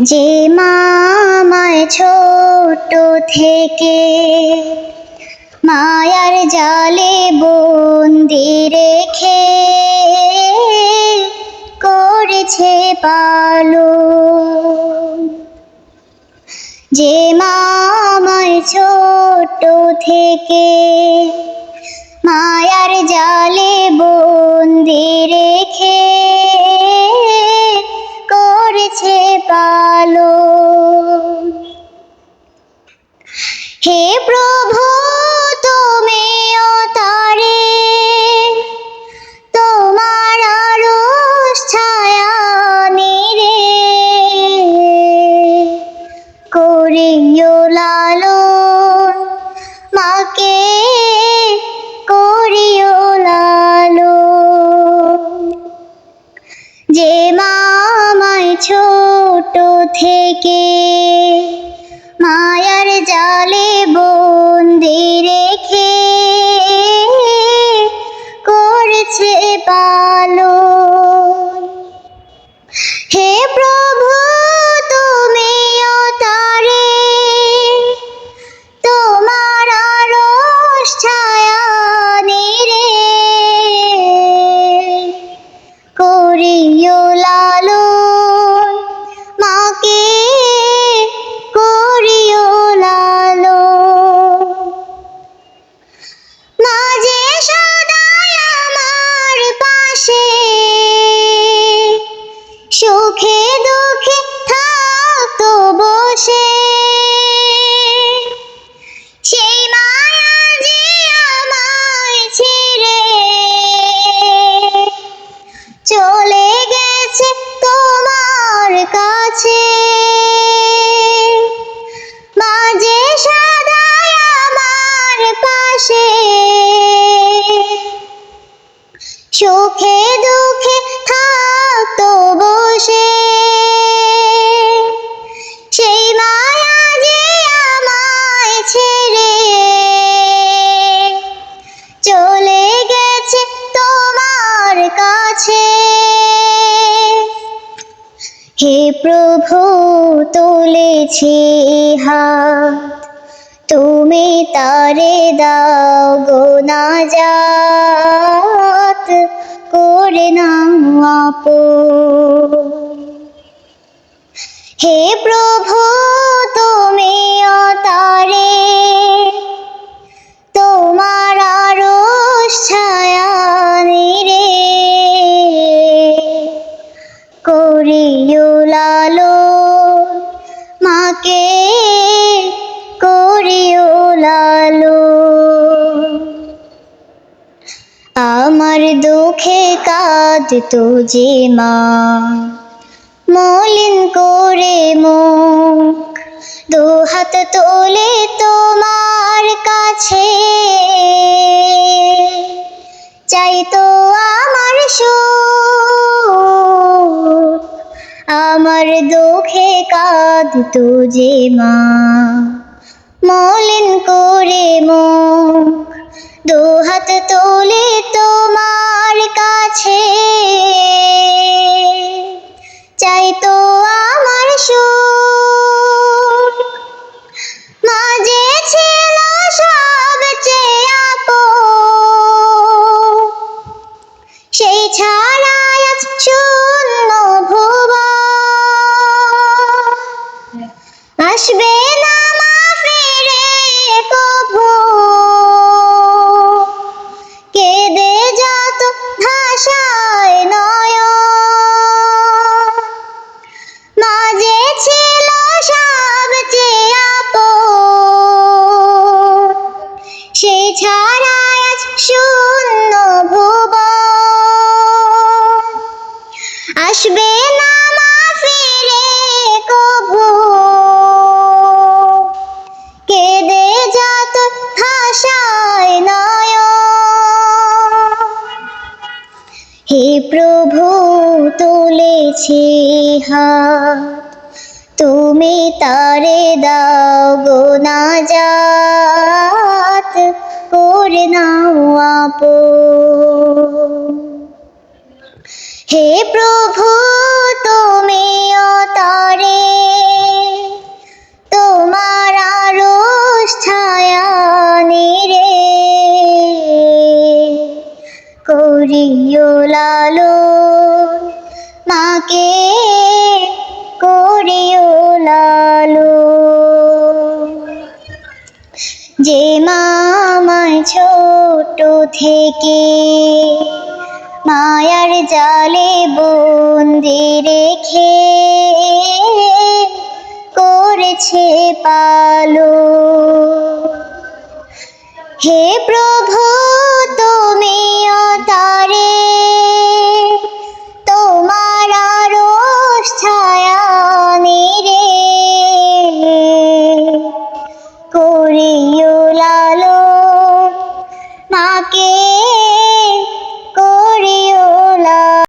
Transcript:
যে মামায় ছোট থেকে মায়ার জালে বন্দি রেখে করেছে পালো যে মামায় ছোট থেকে মায়ার জালে বন্দি রেখে করেছে পালো হে প্রভু থেকে কাছে হে প্রভু, তুলেছি হাত। তুমি তারে দাও গো না যাত করে আপন হে প্রভু, তুমি তারে করিও লালো মাকে করিও লালো আমার দুঃখে কাঁদতো যে মা, মলিন করে মুখ দু হাত তোলে তোমার কাঁদতো যে মা। মলিন করে মুখ, দু হাত তোলে তোমার কাছে। চাইতো আমার সুখ। মাঝে সেই ছাড়াই আজ আসবে না মা ফিরে কভু কেঁদে যত ভাষায় নয় হে প্রভু, তুলেছি হাত। তুমি তারে দাও গো না যাত করে নাও আপন। হে প্রভু, তুমি তরে তোমার আরস ছায়া নিরে। করিও লালো মাকে করিও লালো যে মামায় ছোট থেকে মায়ার জালে বন্দি রেখে করেছে পালো। হে প্রভু তুমি তারে